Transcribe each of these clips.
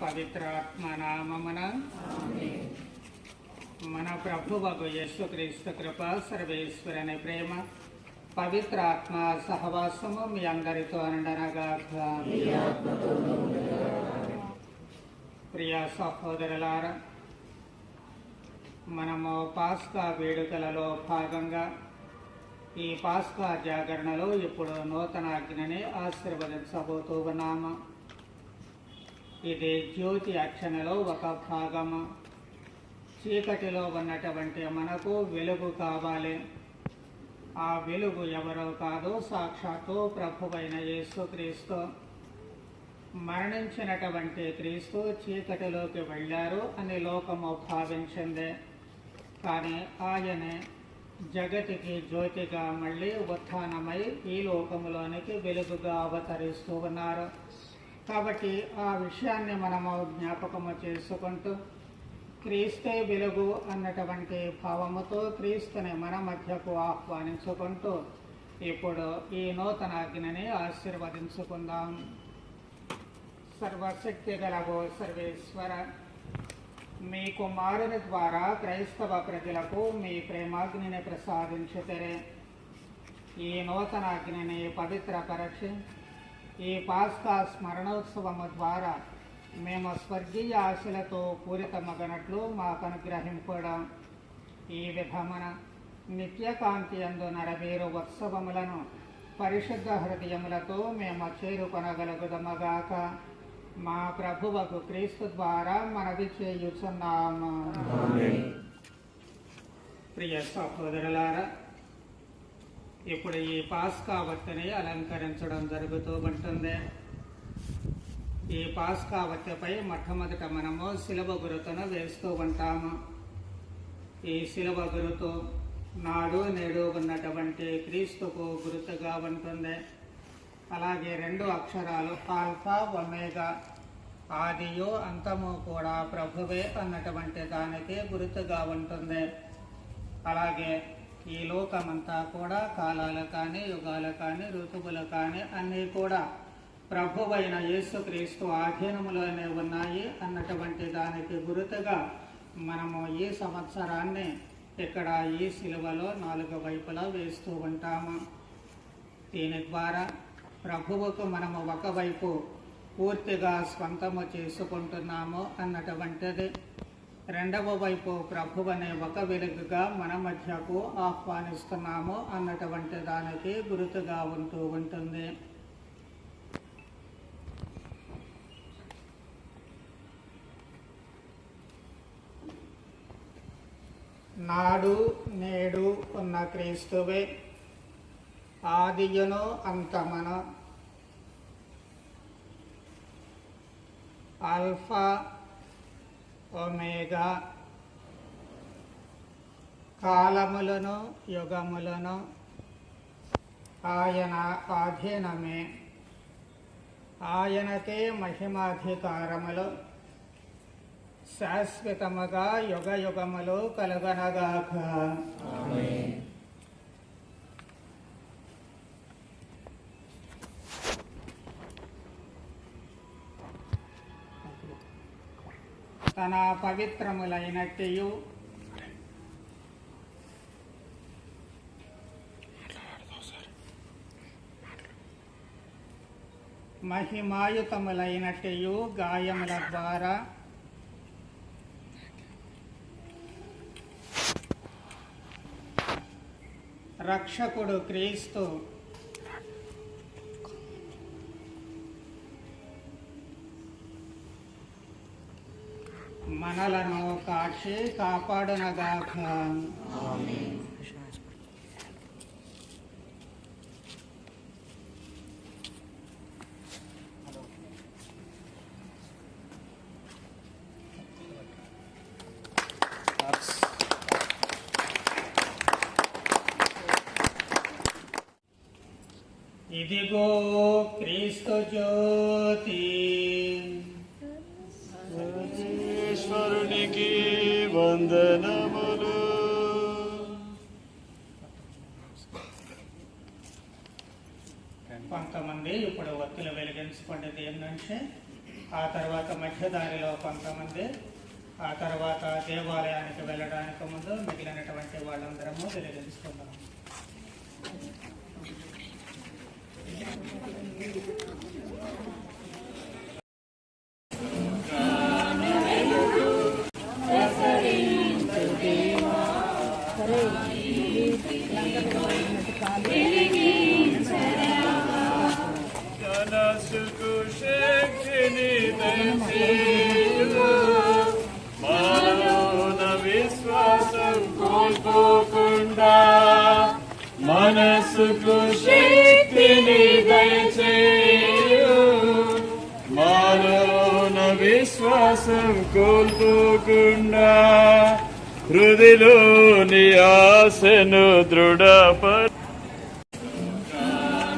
పవిత్రాత్మ నామమున మన ప్రభువకు యేసుక్రీస్తు కృప సర్వేశ్వరుని ప్రేమ పవిత్రాత్మ సహవాసము మీ అందరితో అనగా ప్రియ సహోదరులారా మనము పాస్కా వేడుకలలో భాగంగా ఈ పాస్కా జాగరణలో ఇప్పుడు నూతన అగ్నిని ఆశీర్వదించబోతూ ఉన్నాము. ఇది జ్యోతి అక్షణలో ఒక భాగము. చీకటిలో ఉన్నటువంటి మనకు వెలుగు కావాలి. ఆ వెలుగు ఎవరో కాదు సాక్షాత్తు ప్రభువైన యేసుక్రీస్తు. మరణించినటువంటి క్రీస్తు చీకటిలోకి వెళ్ళారు అని లోకము భావించింది. కానీ ఆయనే జగతికి జ్యోతిగా మళ్ళీ ఉత్థానమై ఈ లోకములోనికి వెలుగుగా అవతరిస్తూ ఉన్నారు. కాబట్టి ఆ విషయాన్ని మనము జ్ఞాపకము చేసుకుంటూ క్రీస్తే వెలుగు అన్నటువంటి భావముతో క్రీస్తుని మన మధ్యకు ఆహ్వానించుకుంటూ ఇప్పుడు ఈ నూతన అగ్నిని ఆశీర్వదించుకుందాం. సర్వశక్తి గలవో సర్వేశ్వర మీ కుమారుని ద్వారా క్రైస్తవ ప్రజలకు మీ ప్రేమాగ్నిని ప్రసాదించుతరే ఈ నూతన అగ్నిని పవిత్రపరచి ఈ పాస్కా స్మరణోత్సవము ద్వారా మేము స్వర్గీయ ఆశలతో పూరితమగనట్లు మాకు అనుగ్రహింపడం. ఈ విధమున నిత్యకాంతి అందు నరవేరు ఉత్సవములను పరిశుద్ధ హృదయములతో మేము చేరుకొనగలుగుదమగాక. మా ప్రభువకు క్రీస్తు ద్వారా మనవి చేయుచున్నాము. ప్రియ సహోదరులారా ఇప్పుడు ఈ పాస్కా వత్తిని అలంకరించడం జరుగుతూ ఉంటుంది. ఈ పాస్కా వత్తిపై మొట్టమొదట మనము శిలవ గురుతును వేస్తూ ఉంటాము. ఈ శిలవ గురుతు నాడు నేడు ఉన్నటువంటి క్రీస్తుకు గురుతుగా ఉంటుంది. అలాగే రెండు అక్షరాలు ఆల్ఫా ఒమేగా ఆదియు అంతము కూడా ప్రభువే అన్నటువంటి దానికి గుర్తుగా ఉంటుంది. అలాగే ఈ లోకమంతా కూడా కాలాలు కానీ యుగాలు కానీ ఋతువులు కానీ అన్నీ కూడా ప్రభువైన యేసుక్రీస్తు ఆధీనములోనే ఉన్నాయి అన్నటువంటి దానికి గుర్తుగా మనము ఈ సంవత్సరాన్ని ఇక్కడ ఈ శిలువలో నాలుగు వైపులా వేస్తూ ఉంటాము. దీని ద్వారా ప్రభువుకు మనము ఒకవైపు పూర్తిగా స్వంతము చేసుకుంటున్నాము అన్నటువంటిది. రెండవ వైపు ప్రభువనే ఒక వెలుగుగా మన మధ్యకు ఆహ్వానిస్తున్నాము అన్నటువంటి దానికి గురుతుగా ఉంటూ ఉంటుంది. నాడు నేడు ఉన్న క్రీస్తువే ఆదియును అంతమను. Alpha omega. కాలములను యుగములను ఆయన ఆధీనమే. ఆయనకే మహిమాధికారములు. శాశ్వతముగా యుగ యుగములు కలుగనగాక తన పవిత్రములైనట్టు మహిమాయుతములైనట్టు గాయముల ద్వారా. రక్షకుడు క్రీస్తు మనలను కాచి కాపాడనగాక. ఇదిగో క్రీస్తు జ్యోతి. ఈశ్వరునికి వందనములు కొంతమంది ఇప్పుడు ఒత్తులు వెలిగించుకునేది ఏంటంటే ఆ తర్వాత మధ్యదారిలో కొంతమంది ఆ తర్వాత దేవాలయానికి వెళ్ళడానికి ముందు మిగిలినటువంటి వాళ్ళందరము వెలిగించుకుందాం Thank you. శక్తిని దయచేయు. మనలోన విశ్వాసం కోల్పోకుండా హృదిలోని ఆశను దృఢపర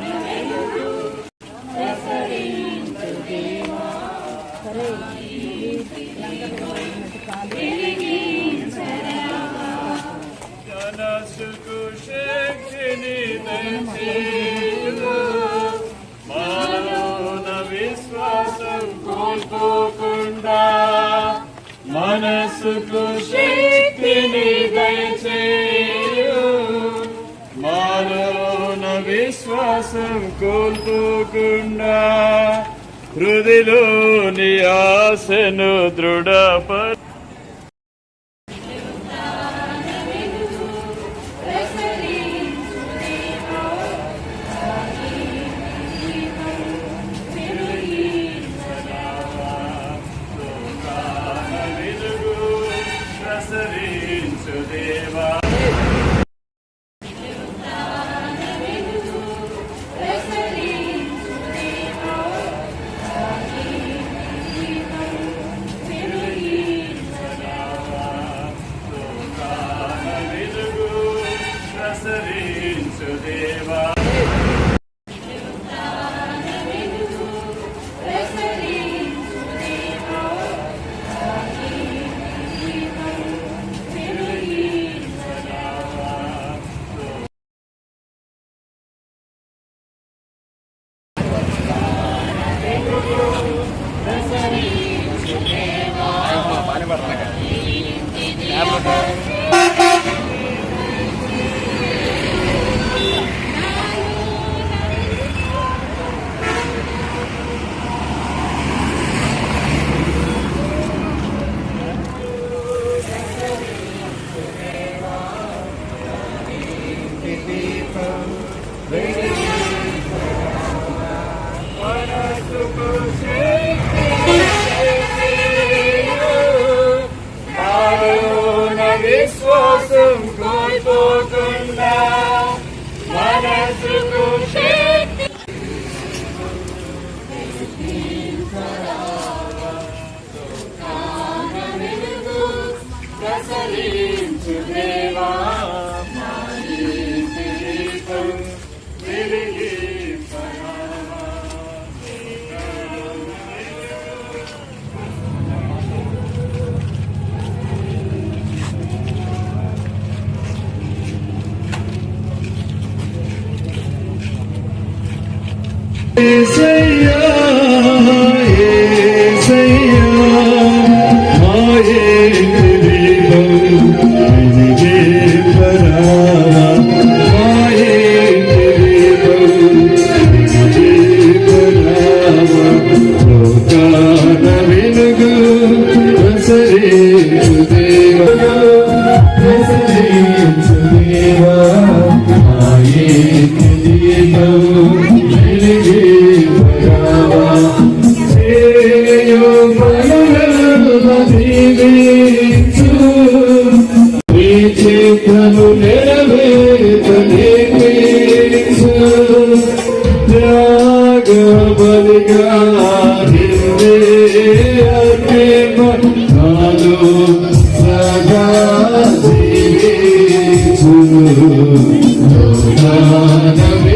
మనసుకు మనసుకు శక్తిని దయచేయు. విశ్వాసం కోల్పోకుండా హృదిలోని ఆశను దృఢపర విశ్వాసం కోల్పోకుండా మనసుకు శక్తి ప్రసరించు ఏసయ్యా ఏసయ్యా మాయే Hallelujah.